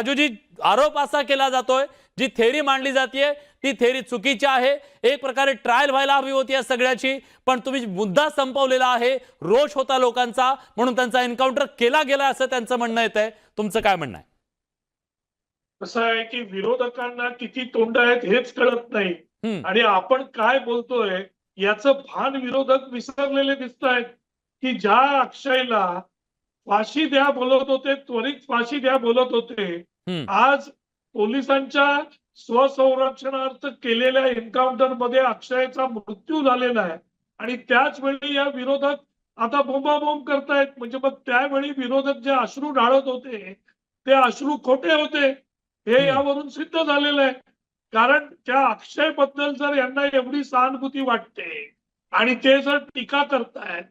राजूजी आरोप असा केला जातोय जी थेरी मांडली जाते ती थेरी चुकीची आहे एक प्रकारे ट्रायल व्हायला हवी होती या सगळ्याची पण तुम्ही मुद्दा संपवलेला आहे रोष होता लोकांचा म्हणून त्यांचा एन्काउंटर केला गेला असं त्यांचं म्हणणं येत आहे तुमचं काय म्हणणं आहे कसं आहे की विरोधकांना किती तोंड आहेत हेच कळत नाही. आणि आपण काय बोलतोय याचं भान विरोधक विसरलेले दिसत आहेत की ज्या अक्षयला फाशी द्या बोलत होते त्वरित फाशी द्या बोलत होते. आज पोलिसांच्या स्वसंरक्षणार्थ केलेल्या एन्काउंटरमध्ये अक्षयचा मृत्यू झालेला आहे. आणि त्याच वेळी या विरोधक आता बोंबाबोंब करतायत. म्हणजे मग त्यावेळी विरोधक जे अश्रू ढाळत होते ते अश्रू खोटे होते हे. यावरून सिद्ध झालेलं आहे. कारण त्या अक्षयबद्दल जर यांना एवढी सहानुभूती वाटते आणि ते जर टीका करतायत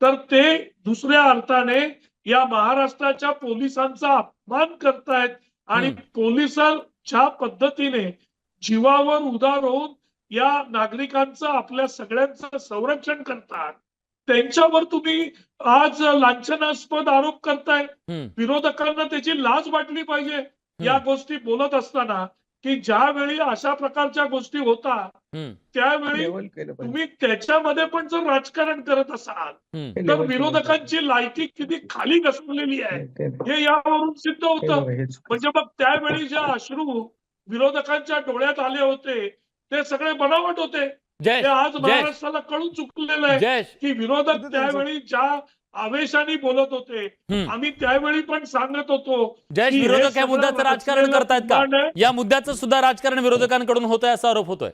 तर ते दुसऱ्या अर्थाने या महाराष्ट्राच्या पोलिसांचा अपमान करतायत. आणि. पोलिसांच्या पद्धतीने जीवावर उदार होऊन या नागरिकांचं आपल्या सगळ्यांचं संरक्षण करतात त्यांच्यावर तुम्ही आज लांछनास्पद आरोप करताय. विरोधकांना त्याची लाज वाटली पाहिजे या गोष्टी बोलत असताना की ज्यावेळी अशा प्रकारच्या गोष्टी हम्म. त्यावेळी तुम्ही त्याच्यामध्ये पण जर राजकारण करत असाल तर विरोधकांची लायकी किती खाली घसरलेली आहे हे यावरून सिद्ध होतं. म्हणजे मग त्यावेळी जे अश्रू विरोधकांच्या डोळ्यात आले होते ते सगळे बनावट होते. जय ते आज जय महाराष्ट्राला कळून चुकलेलं आहे जय की विरोधक त्यावेळी ज्या आवेशाने बोलत होते. आम्ही त्यावेळी पण सांगत होतो जयेश की विरोधक या मुद्द्याचं राजकारण करतायत का आहे. या मुद्द्याचं सुद्धा राजकारण विरोधकांकडून होतंय असा आरोप होतोय